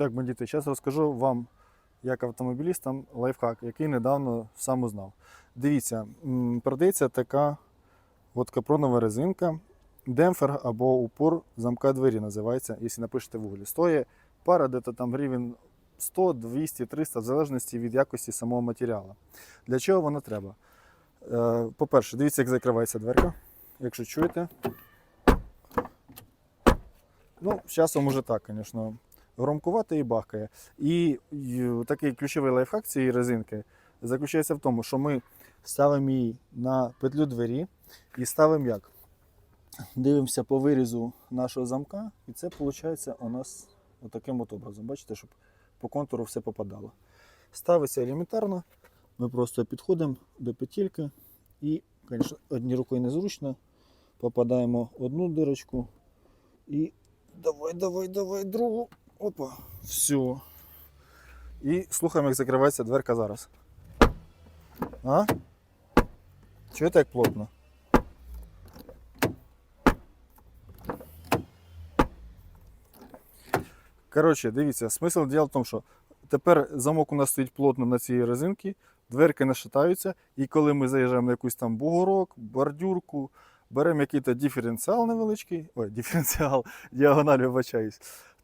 так, бандити, зараз розкажу вам, як автомобілістам, лайфхак, який недавно сам узнав. Дивіться, продається така от капронова резинка, демпфер або упор замка двері називається, якщо напишете в гуглі. Стоїть пара, де то там гривень 100, 200, 300, в залежності від якості самого матеріалу. Для чого воно треба? Е, По-перше, дивіться, як закривається дверка, якщо чуєте. Ну, з часом уже так, звісно, громкувати і бахкає. І, такий ключовий лайфхак цієї резинки заключається в тому, що ми ставимо її на петлю двері і ставимо як? Дивимося по вирізу нашого замка, і це виходить у нас отаким от образом. Бачите, щоб по контуру все попадало. Ставиться елементарно. Ми просто підходимо до петельки і, звісно, однією рукою незручно. Попадаємо одну дирочку і давай, давай, давай, другу. Опа, все. І слухаємо, як закривається дверка зараз. А? Чого так плотно? Коротше, дивіться, смисл діла в тому, що тепер замок у нас стоїть плотно на цій резинці, дверки не шатаються, і коли ми заїжджаємо на якийсь там бугорок, бордюрку, беремо якийсь диференціал невеличкий, ой, диференціал, діагональ, вибачаюсь,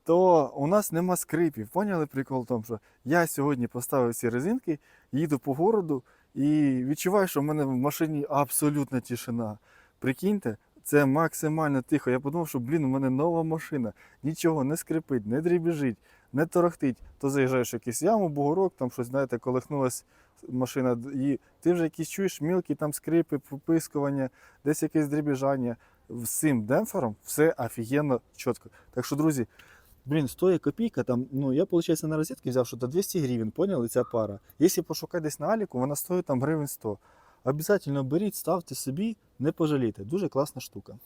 то у нас нема скрипів. Поняли прикол в тому, що я сьогодні поставив ці резинки, їду по городу і відчуваю, що в мене в машині абсолютна тишина. Прикиньте, це максимально тихо. Я подумав, що блін, у мене нова машина, нічого не скрипить, не дрібіжить, не торохтить. То заїжджаєш в якийсь яму, бугорок, там щось, знаєте, колихнулась машина, і ти вже якісь чуєш мілкі там скрипи, попискування, десь якесь дрібіжання. З цим демпфером все офігенно чітко. Так що, друзі, блін, стоїть копійка, там, ну я, виходить, на розетки взяв, що до 200 гривень, поняли, ця пара. Якщо пошукати десь на Аліку, вона стоїть там гривень 100. Обязательно беріть, ставте собі, не пожалійте. Дуже класна штука.